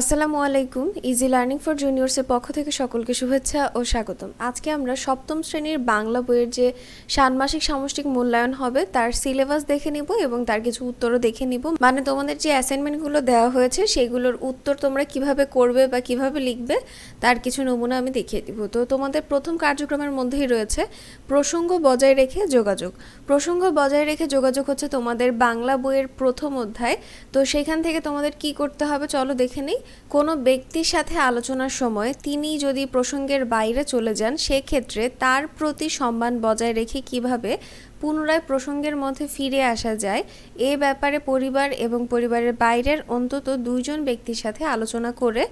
আসসালামু আলাইকুম easy learning for জুনিয়র্সের পক্ষ থেকে সকলকে শুভেচ্ছা ও স্বাগতম। আজকে আমরা সপ্তম শ্রেণির বাংলা বইয়ের যে ষান্মাসিক সামষ্টিক মূল্যায়ন হবে, তার সিলেবাস দেখে নিব এবং তার কিছু উত্তরও দেখে নিব। মানে তোমাদের যে অ্যাসাইনমেন্টগুলো দেওয়া হয়েছে, সেগুলোর উত্তর তোমরা কীভাবে করবে বা কীভাবে লিখবে, তার কিছু নমুনা আমি দেখিয়ে দিব। তো তোমাদের প্রথম কার্যক্রমের মধ্যেই রয়েছে, প্রসঙ্গ বজায় রেখে যোগাযোগ। প্রসঙ্গ বজায় রেখে যোগাযোগ হচ্ছে তোমাদের বাংলা বইয়ের প্রথম অধ্যায়। তো সেখান থেকে তোমাদের কি করতে হবে, চলো দেখে নিই। কোনো ব্যক্তির সাথে আলোচনার সময় তিনি যদি প্রসঙ্গের বাইরে চলে যান, সেক্ষেত্রে তার প্রতি সম্মান বজায় রেখে কীভাবে পুনরায় প্রসঙ্গের মধ্যে ফিরে আসা যায়, এ ব্যাপারে পরিবার এবং পরিবারের বাইরের অন্তত দুইজন ব্যক্তির সাথে আলোচনা করে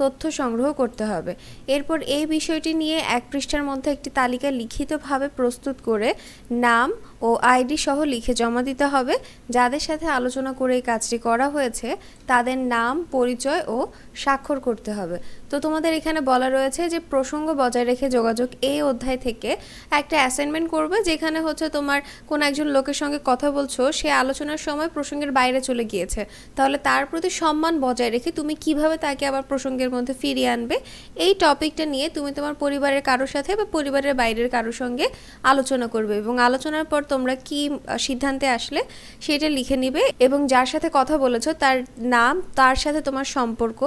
তথ্য সংগ্রহ করতে হবে। এরপর এই বিষয়টি নিয়ে এক পৃষ্ঠার মধ্যে একটি তালিকা লিখিতভাবে প্রস্তুত করে নাম ও আইডি সহ লিখে জমা দিতে হবে। যাদের সাথে আলোচনা করে এই কাজটি করা হয়েছে, তাদের নাম, পরিচয় ও স্বাক্ষর করতে হবে। তো তোমাদের এখানে বলা রয়েছে যে প্রসঙ্গ বজায় রেখে যোগাযোগ এই অধ্যায় থেকে একটা অ্যাসাইনমেন্ট করবে, যেখানে হচ্ছে তোমার কোনো একজন লোকের সঙ্গে কথা বলছো, সে আলোচনার সময় প্রসঙ্গের বাইরে চলে গিয়েছে। তাহলে তার প্রতি সম্মান বজায় রেখে তুমি কীভাবে তাকে আবার প্রসঙ্গের মধ্যে ফিরিয়ে আনবে, এই টপিকটা নিয়ে তুমি তোমার পরিবারের কারোর সাথে বা পরিবারের বাইরের কারোর সঙ্গে আলোচনা করবে এবং আলোচনার পর তোমরা কি সিদ্ধান্তে আসলে সেটা লিখে নিবে এবং যার সাথে কথা বলেছ, তার নাম, তার সাথে তোমার সম্পর্ক,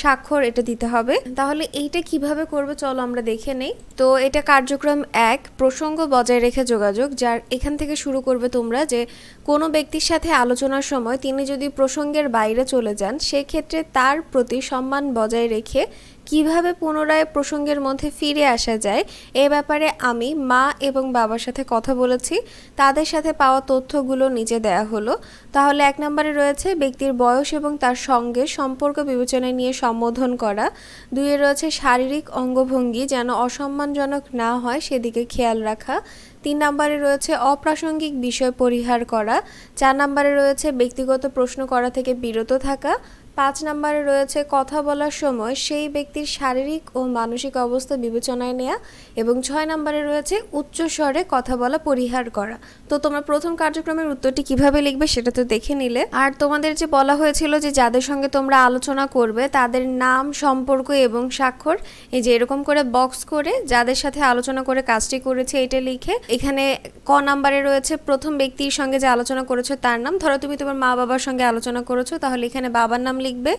স্বাক্ষর এটা দিতে হবে। তাহলে এইটা কীভাবে করবে চলো আমরা দেখে নেই। তো এটা কার্যক্রম এক, প্রসঙ্গ বজায় রেখে যোগাযোগ, যার এখান থেকে শুরু করবে তোমরা যে কোনো ব্যক্তির সাথে আলোচনার সময় তিনি যদি প্রসঙ্গের বাইরে চলে যান, সেক্ষেত্রে তার প্রতি সম্মান বজায় রেখে কীভাবে পুনরায় প্রসঙ্গের মধ্যে ফিরে আসা যায়, এ ব্যাপারে আমি মা এবং বাবার সাথে কথা বলেছি। তাদের সাথে পাওয়া তথ্যগুলো নিচে দেয়া হলো। তাহলে এক নম্বরে রয়েছে ব্যক্তির বয়স এবং তার সঙ্গে সম্পর্ক বিবেচনায় নিয়ে সম্বোধন করা। দুইয়ে রয়েছে শারীরিক অঙ্গভঙ্গি যেন অসম্মানজনক না হয়, সেদিকে খেয়াল রাখা। তিন নম্বরে রয়েছে অপ্রাসঙ্গিক বিষয় পরিহার করা। চার নম্বরে রয়েছে ব্যক্তিগত প্রশ্ন করা থেকে বিরত থাকা। পাঁচ নম্বরে রয়েছে কথা বলার সময় সেই ব্যক্তির শারীরিক ও মানসিক অবস্থা বিবেচনায় নেওয়া এবং ছয় নম্বরে রয়েছে উচ্চ স্বরে কথা বলা পরিহার করা। তো তোমরা প্রথম কার্যক্রমের উত্তরটি কীভাবে লিখবে সেটা তো দেখে নিলে। আর তোমাদের যে বলা হয়েছিল যে যাদের সঙ্গে তোমরা আলোচনা করবে, তাদের নাম, সম্পর্ক এবং স্বাক্ষর, এই যে এরকম করে বক্স করে যাদের সাথে আলোচনা করে কাজটি করেছে এটা লিখে এখানে ক নাম্বারে রয়েছে প্রথম ব্যক্তির সঙ্গে যে আলোচনা করেছ তার নাম। ধরো তুমি তোমার মা বাবার সঙ্গে আলোচনা করেছ, তাহলে এখানে বাবার নাম লিখবে,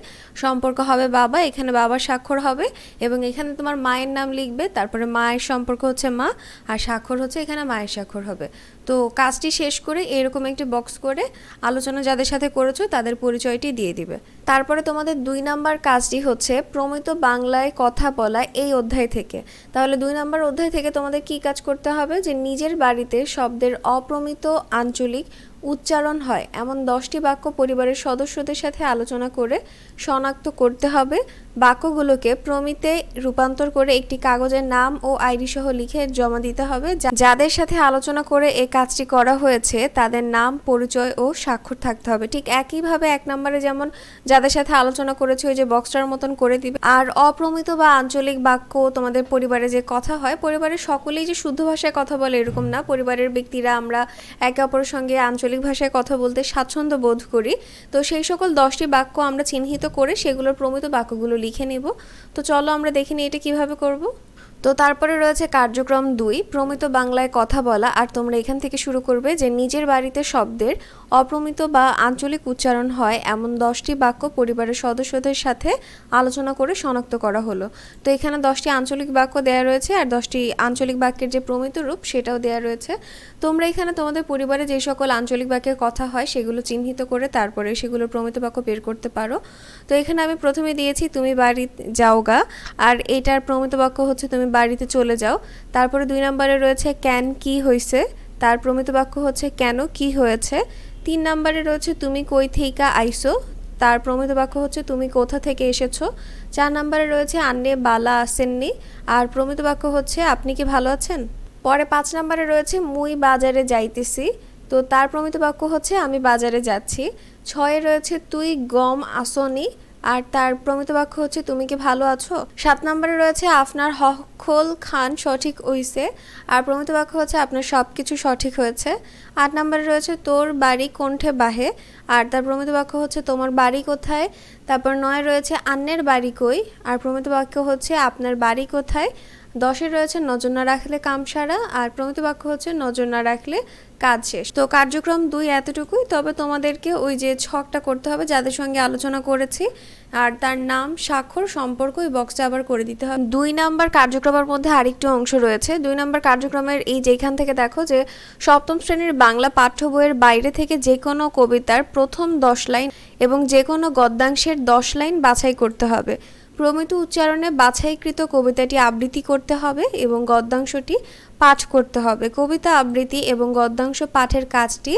সম্পর্ক হবে বাবা, এখানে বাবার স্বাক্ষর হবে এবং এখানে তোমার মায়ের নাম লিখবে, তারপরে মায়ের সম্পর্ক হচ্ছে মা, আর স্বাক্ষর হচ্ছে এখানে মায়ের স্বাক্ষর হবে। তো কাজটি শেষ করে এরকম একটি বক্স করে আলোচনা যাদের সাথে করেছ তাদের পরিচয়টি দিয়ে দিবে। তারপরে তোমাদের দুই নাম্বার কাজটি হচ্ছে প্রমিত বাংলায় কথা বলা এই অধ্যায় থেকে। তাহলে দুই নাম্বার অধ্যায় থেকে তোমাদের কি কাজ করতে হবে? যে নিজের বাড়িতে শব্দের অপ্রমিত আঞ্চলিক উচ্চারণ হয়। এমন দশটি বাক্য পরিবারের সদস্যদের সাথে আলোচনা করে শনাক্ত করতে হবে। বাক্যগুলোকে প্রমিতে রূপান্তর করে একটি কাগজের নাম ও আইডি সহ লিখে জমা দিতে হবে। যাদের সাথে আলোচনা করে এই কাজটি করা হয়েছে, তাদের নাম, পরিচয় ও স্বাক্ষর থাকতে হবে। ঠিক একইভাবে এক নম্বরে যেমন যাদের সাথে আলোচনা করেছে, ওই যে বক্সটার মতন করে দিবে। আর অপ্রমিত বা আঞ্চলিক বাক্য তোমাদের পরিবারে যে কথা হয়, পরিবারের সকলেই যে শুদ্ধ ভাষায় কথা বলে এরকম না। পরিবারের ব্যক্তিরা আমরা একে অপরের সঙ্গে আঞ্চলিক ভাষায় কথা বলতে স্বাচ্ছন্দ্য বোধ করি। তো সেই সকল দশটি বাক্য আমরা চিহ্নিত করে সেগুলোর প্রমিত বাক্যগুলো লিখে নেব। তো চলো আমরা দেখে নিই এটা কীভাবে করব। তো তারপরে রয়েছে কার্যক্রম দুই, প্রমিত বাংলায় কথা বলা আর তোমরা এখান থেকে শুরু করবে যে নিজের বাড়িতে শব্দের অপ্রমিত বা আঞ্চলিক উচ্চারণ হয় এমন দশটি বাক্য পরিবারের সদস্যদের সাথে আলোচনা করে শনাক্ত করা হলো। তো এখানে দশটি আঞ্চলিক বাক্য দেওয়া রয়েছে আর দশটি আঞ্চলিক বাক্যের যে প্রমিত রূপ সেটাও দেওয়া রয়েছে। তোমরা এখানে তোমাদের পরিবারে যে সকল আঞ্চলিক বাক্যের কথা হয়, সেগুলো চিহ্নিত করে তারপরে সেগুলোর প্রমিত বাক্য বের করতে পারো। তো এখানে আমি প্রথমে দিয়েছি, তুমি বাড়ি যাও গা আর এটার প্রমিত বাক্য হচ্ছে, তুমি বাড়িতে চলে যাও। তারপরে দুই নম্বরে রয়েছে, ক্যান কি হয়েছে তার প্রমিত বাক্য হচ্ছে, কেন কি হয়েছে? তিন নম্বরে রয়েছে, তুমি কই থেইকা আইসো তার প্রমিত বাক্য হচ্ছে, তুমি কোথা থেকে এসেছ? চার নম্বরে রয়েছে, আন্নে বালা আসেননি। আর প্রমিত বাক্য হচ্ছে, আপনি কি ভালো আছেন? পরে পাঁচ নম্বরে রয়েছে, মুই বাজারে যাইতেছি। তো তার প্রমিত বাক্য হচ্ছে, আমি বাজারে যাচ্ছি। ছয়ে রয়েছে, তুই গম আসনি। আর তার প্রমিত বাক্য হচ্ছে, তুমি কি ভালো আছো? সাত নম্বরে রয়েছে, আপনার হখল খান সঠিক হইছে। আর প্রমিত বাক্য হচ্ছে, আপনার সব কিছু সঠিক হয়েছে। আট নম্বরে রয়েছে, তোর বাড়ি কোণ্ঠে বাহে? আর তার প্রমিত বাক্য হচ্ছে, তোমার বাড়ি কোথায়? তারপর নয় রয়েছে, আন্নের বাড়ি কই? আর প্রমিত বাক্য হচ্ছে, আপনার বাড়ি কোথায়? দশে রয়েছে নজর না রাখলে কাম সারা আর প্রমিত বাক্য হচ্ছে নজর না রাখলে কাজ শেষ। তো কার্যক্রম দুই এতটুকুই, তবে তোমাদেরকে ওই যে ছকটা করতে হবে যাদের সঙ্গে আলোচনা করেছি, আর তার নাম, স্বাক্ষর, সম্পর্ক ওই বক্সটা আবার করে দিতে হবে। দুই নাম্বার কার্যক্রমের মধ্যে আরেকটি অংশ রয়েছে। দুই নাম্বার কার্যক্রমের এই যেখান থেকে দেখো যে, সপ্তম শ্রেণির বাংলা পাঠ্য বইয়ের বাইরে থেকে যে কোনো কবিতার প্রথম দশ লাইন এবং যে কোনো গদ্যাংশের দশ লাইন বাছাই করতে হবে। প্রমিত উচ্চারণে বাছাইকৃত কবিতাটি আবৃত্তি করতে হবে এবং গদ্যাংশটি পাঠ করতে হবে। কবিতা আবৃত্তি এবং গদ্যাংশ পাঠের কাজটি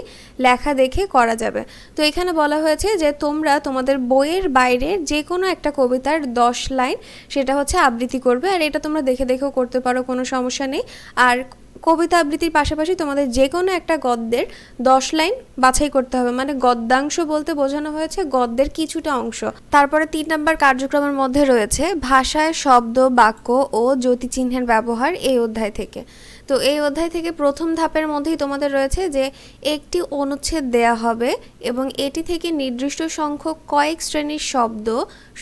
লেখা দেখে করা যাবে। তো এখানে বলা হয়েছে যে, তোমরা তোমাদের বইয়ের বাইরে যে কোনো একটা কবিতার দশ লাইন সেটা হচ্ছে আবৃত্তি করবে। আর এটা তোমরা দেখে দেখেও করতে পারো, কোনো সমস্যা নেই। আর কবিতা আবৃত্তির পাশাপাশি তোমাদের যে কোনো একটা গদ্যের দশ লাইন বাছাই করতে হবে। মানে গদ্যাংশ বলতে বোঝানো হয়েছে গদ্যের কিছুটা অংশ। তারপরে তিন নম্বর কার্যক্রমের মধ্যে রয়েছে ভাষায় শব্দ, বাক্য ও জ্যোতিচিহ্নের ব্যবহার এই অধ্যায় থেকে। তো এই অধ্যায় থেকে প্রথম ধাপের মধ্যেই তোমাদের রয়েছে যে একটি অনুচ্ছেদ দেয়া হবে এবং এটি থেকে নির্দিষ্ট সংখ্যক কয়েক শ্রেণির শব্দ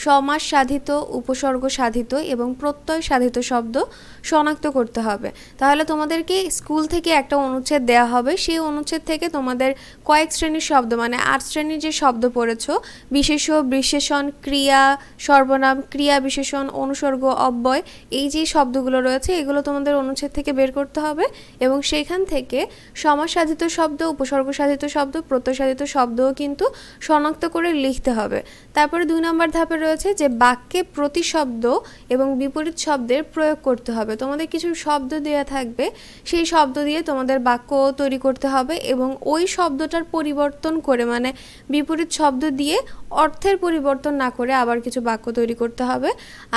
সমাস সাধিত, উপসর্গ সাধিত এবং প্রত্যয় সাধিত শব্দ শনাক্ত করতে হবে। তাহলে তোমাদেরকে স্কুল থেকে একটা অনুচ্ছেদ দেয়া হবে? সেই অনুচ্ছেদ থেকে তোমাদের কয়েক শ্রেণির শব্দ মানে আট শ্রেণির যে শব্দ পড়েছ, বিশেষ বিশেষণ, ক্রিয়া, সর্বনাম, ক্রিয়া বিশেষণ, অনুসর্গ, অব্যয়, এই যে শব্দগুলো রয়েছে, এগুলো তোমাদের অনুচ্ছেদ থেকে বের করতে হবে এবং সেখান থেকে সমাস সাধিত শব্দ, উপসর্গ সাধিত শব্দ, প্রত্যয় সাধিত শব্দও কিন্তু শনাক্ত করে লিখতে হবে। তারপরে দুই নম্বর ধাপে রয়েছে যে বাক্যে প্রতিশব্দ এবং বিপরীত শব্দের প্রয়োগ করতে হবে। তোমাদের কিছু শব্দ দেওয়া থাকবে, সেই শব্দ দিয়ে তোমাদের বাক্য তৈরি করতে হবে এবং ওই শব্দটার পরিবর্তন করে মানে বিপরীত শব্দ দিয়ে অর্থের পরিবর্তন না করে আবার কিছু বাক্য তৈরি করতে হবে।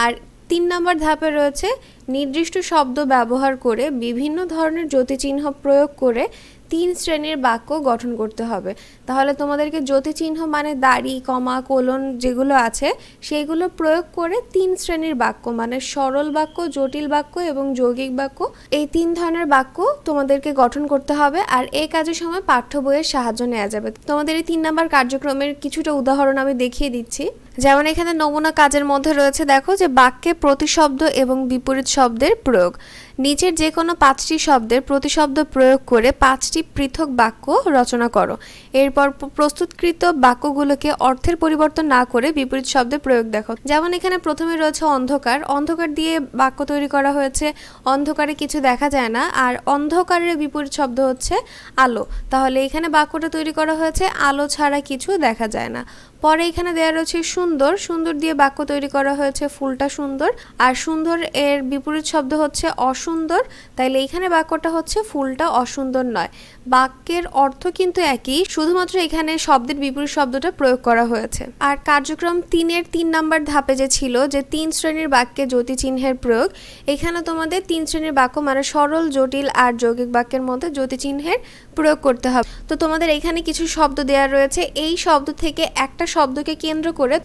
আর তিন নম্বর ধাপে রয়েছে নির্দিষ্ট শব্দ ব্যবহার করে বিভিন্ন ধরনের জ্যোতিচিহ্ন প্রয়োগ করে তিন শ্রেণির বাক্য গঠন করতে হবে। তাহলে তোমাদেরকে জ্যোতিচিহ্ন মানে দাড়ি, কমা, কোলন যেগুলো আছে সেইগুলো প্রয়োগ করে তিন শ্রেণির বাক্য মানে সরল বাক্য, জটিল বাক্য এবং যৌগিক বাক্য, এই তিন ধরনের বাক্য তোমাদেরকে গঠন করতে হবে আর এই কাজের সময় পাঠ্য বইয়ের সাহায্য নেওয়া যাবে। তোমাদের এই তিন নাম্বার কার্যক্রমের কিছুটা উদাহরণ আমি দেখিয়ে দিচ্ছি। যেমন এখানে নমুনা কাজের মধ্যে রয়েছে, দেখো যে বাক্যে প্রতিশব্দ এবং বিপরীত শব্দের প্রয়োগ। নিচের যে কোনো পাঁচটি শব্দের প্রতিশব্দ প্রয়োগ করে পাঁচটি পৃথক বাক্য রচনা করো। এরপর প্রস্তুতকৃত বাক্যগুলোকে অর্থের পরিবর্তন না করে বিপরীত শব্দে প্রয়োগ দেখো। যেমন এখানে প্রথমে রয়েছে অন্ধকার। অন্ধকার দিয়ে বাক্য তৈরি করা হয়েছে। অন্ধকারে কিছু দেখা যায় না। আর অন্ধকারের বিপরীত শব্দ হচ্ছে আলো। তাহলে এখানে বাক্যটা তৈরি করা হয়েছে, আলো ছাড়া কিছু দেখা যায় না। পরে এখানে দেওয়া রয়েছে সুন্দর সুন্দর দিয়ে বাক্য তৈরি করা হয়েছে, ফুলটা সুন্দর। আর সুন্দর এর বিপরীত শব্দ হচ্ছে অসুন্দর। তাইলে এখানে বাক্যটা হচ্ছে ফুলটা অসুন্দর নয়। বাক্যের অর্থ কিন্তু একই, শুধুমাত্র এখানে শব্দের বিপরীত শব্দটা প্রয়োগ করা হয়েছে। আর কার্যক্রম তিনের তিন নাম্বার ধাপে যে ছিল, যে তিন শ্রেণির বাক্যে জ্যোতি চিহ্নের প্রয়োগ, এখানে তোমাদের তিন শ্রেণির বাক্য মানে সরল, জটিল আর যৌগিক বাক্যের মধ্যে জ্যোতি চিহ্নের প্রয়োগ করতে হবে। তো তোমাদের এখানে কিছু শব্দ দেওয়া রয়েছে। এই শব্দ থেকে একটা শব্দকে কেন্দ্র করে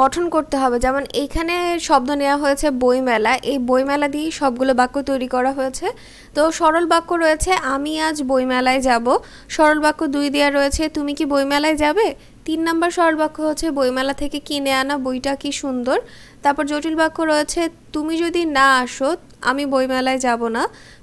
গঠন করতে হবে। যেমন এইখানে শব্দ নেওয়া হয়েছে বইমেলা। এই বইমেলা দিয়েই সবগুলো বাক্য তৈরি করা হয়েছে। তো সরল বাক্য রয়েছে, আমি আজ বইমেলায় যাব। সরল বাক্য দুই দেওয়া রয়েছে, তুমি কি বইমেলায় যাবে? তিন নম্বর সরল বাক্য হচ্ছে, বইমেলা থেকে কিনে আনা বইটা কি সুন্দর? তারপর জটিল বাক্য রয়েছে, তুমি যদি না আসো আমি বইমেলায় যাব না।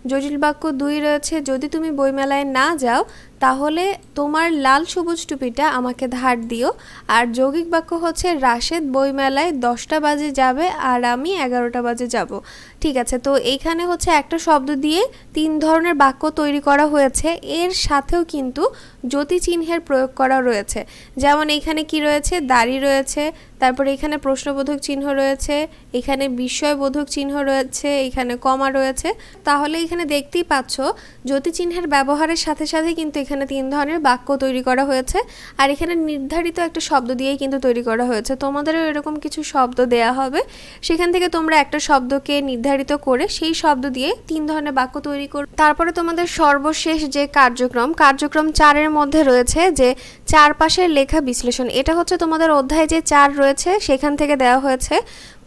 জটিল বাক্য দুই রয়েছে, যদি তুমি বইমেলায় না যাও, তাহলে তোমার লাল সবুজ টুপিটা আমাকে ধার দিও। আর যৌগিক বাক্য হচ্ছে, রাশেদ বইমেলায় দশটা বাজে যাবে আর আমি এগারোটা বাজে যাব। ঠিক আছে, তো এইখানে হচ্ছে একটা শব্দ দিয়ে তিন ধরনের বাক্য তৈরি করা হয়েছে। এর সাথেও কিন্তু জ্যোতি চিহ্নের প্রয়োগ করা রয়েছে। যেমন এখানে কি রয়েছে? দাড়ি রয়েছে, তারপরে এখানে প্রশ্নবোধক চিহ্ন রয়েছে, এখানে বিস্ময়বোধক চিহ্ন রয়েছে, এখানে কমা রয়েছে। তাহলে এখানে দেখতেই পাচ্ছ জ্যোতি চিহ্নের ব্যবহারের সাথে সাথে কিন্তু এখানে তিন ধরনের বাক্য তৈরি করা হয়েছে। আর এখানে নির্ধারিত একটা শব্দ দিয়েই কিন্তু তৈরি করা হয়েছে। তোমাদেরও এরকম কিছু শব্দ দেয়া হবে। সেখান থেকে তোমরা একটা শব্দকে নির্ধারিত করে সেই শব্দ দিয়ে তিন ধরনের বাক্য তৈরি কর তারপরে তোমাদের সর্বশেষ যে কার্যক্রম কার্যক্রম চারের অধ্যায়ের মধ্যে রয়েছে যে চারপাশের লেখা বিশ্লেষণ। এটা হচ্ছে তোমাদের অধ্যায় যে চার রয়েছে, সেখান থেকে দেওয়া হয়েছে,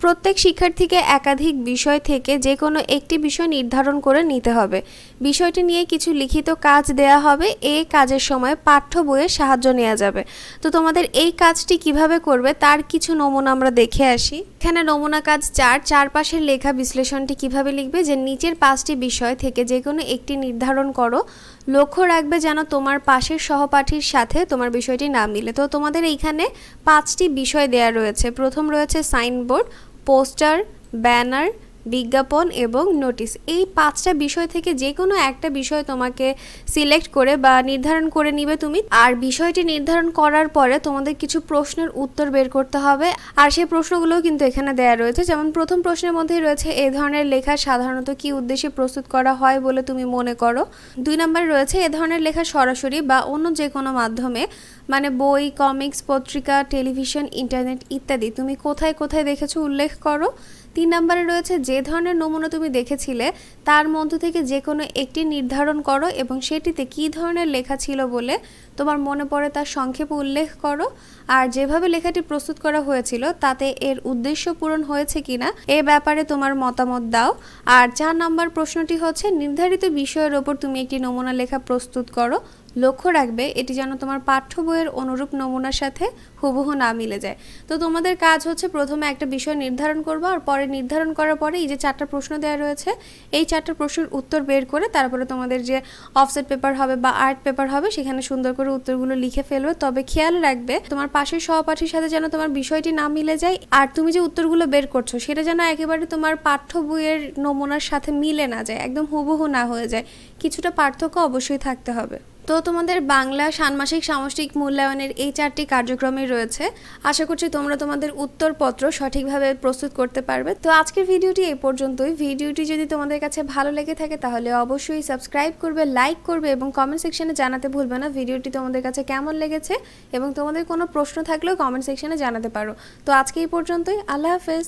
প্রত্যেক শিক্ষার্থীকে একাধিক বিষয় থেকে যে কোনো একটি বিষয় নির্ধারণ করে নিতে হবে। বিষয়টি নিয়ে কিছু লিখিত কাজ দেয়া হবে এই কাজের সময় পাঠ্য বইয়ের সাহায্য নেওয়া যাবে। তো তোমাদের এই কাজটি কীভাবে করবে তার কিছু নমুনা আমরা দেখে আসি। এখানে নমুনা কাজ চার, চারপাশের লেখা বিশ্লেষণটি কীভাবে লিখবে যে নিচের পাঁচটি বিষয় থেকে যে কোনো একটি নির্ধারণ করো লক্ষ্য রাখবে যেন তোমার পাশের সহপাঠীর সাথে তোমার বিষয়টি না মিলে। তো তোমাদের এইখানে পাঁচটি বিষয় দেয়া রয়েছে। প্রথম রয়েছে সাইনবোর্ড, পোস্টার, ব্যানার বিজ্ঞাপন এবং নোটিশ। এই পাঁচটা বিষয় থেকে যে কোনো একটা বিষয় তোমাকে সিলেক্ট করে বা নির্ধারণ করে নিবে তুমি। আর বিষয়টি নির্ধারণ করার পরে তোমাদের কিছু প্রশ্নের উত্তর বের করতে হবে। আর সেই প্রশ্নগুলোও কিন্তু এখানে দেয়া রয়েছে। যেমন প্রথম প্রশ্নের মধ্যেই রয়েছে, এ ধরনের লেখা সাধারণত কি উদ্দেশ্যে প্রস্তুত করা হয় বলে তুমি মনে করো? দুই নম্বরে রয়েছে, এ ধরনের লেখা সরাসরি বা অন্য যে কোনো মাধ্যমে মানে বই, কমিক্স, পত্রিকা, টেলিভিশন, ইন্টারনেট ইত্যাদি, তুমি কোথায় কোথায় দেখেছ উল্লেখ করো? তিন নম্বরে রয়েছে, যে ধরনের নমুনা তুমি দেখেছিলে, তার মধ্য থেকে যে কোনো একটি নির্ধারণ করো এবং সেটিতে কী ধরনের লেখা ছিল বলে তোমার মনে পড়ে তার সংক্ষেপে উল্লেখ করো। আর যেভাবে লেখাটি প্রস্তুত করা হয়েছিল, তাতে এর উদ্দেশ্য পূরণ হয়েছে কিনা, এ ব্যাপারে তোমার মতামত দাও। আর চার নম্বর প্রশ্নটি হচ্ছে, নির্ধারিত বিষয়ের ওপর তুমি একটি নমুনা লেখা প্রস্তুত করো। লক্ষ্য রাখবে, এটি যেন তোমার পাঠ্য বইয়ের অনুরূপ নমুনার সাথে হুবহু না মিলে যায়। তো তোমাদের কাজ হচ্ছে প্রথমে একটা বিষয় নির্ধারণ করব, আর পরে নির্ধারণ করার পরে এই যে চারটা প্রশ্ন দেওয়া রয়েছে, এই চারটা প্রশ্নের উত্তর বের করে তারপরে তোমাদের যে অফসেট পেপার হবে বা আর্ট পেপার হবে, সেখানে সুন্দর করে উত্তরগুলো লিখে ফেলবে। তবে খেয়াল রাখবে, তোমার পাশের সহপাঠীর সাথে যেন তোমার বিষয়টি না মিলে যায়, আর তুমি যে উত্তরগুলো বের করছ, সেটা যেন একেবারে তোমার পাঠ্য বইয়ের নমুনার সাথে মিলে না যায়, একদম হুবহু না হয়ে যায়। কিছুটা পার্থক্য অবশ্যই থাকতে হবে। তো তোমাদের বাংলা ষান্মাসিক সামষ্টিক মূল্যায়নের এই চারটি কার্যক্রমে রয়েছে। আশা করছি তোমরা তোমাদের উত্তরপত্র সঠিকভাবে প্রস্তুত করতে পারবে। তো আজকের ভিডিওটি এই পর্যন্তই। ভিডিওটি যদি তোমাদের কাছে ভালো লেগে থাকে তাহলে অবশ্যই সাবস্ক্রাইব করবে, লাইক করবে এবং কমেন্ট সেকশনে জানাতে ভুলবে না ভিডিওটি তোমাদের কাছে কেমন লেগেছে এবং তোমাদের কোনো প্রশ্ন থাকলেও কমেন্ট সেকশনে জানাতে পারো। তো আজকে এই পর্যন্তই। আল্লাহ হাফেজ।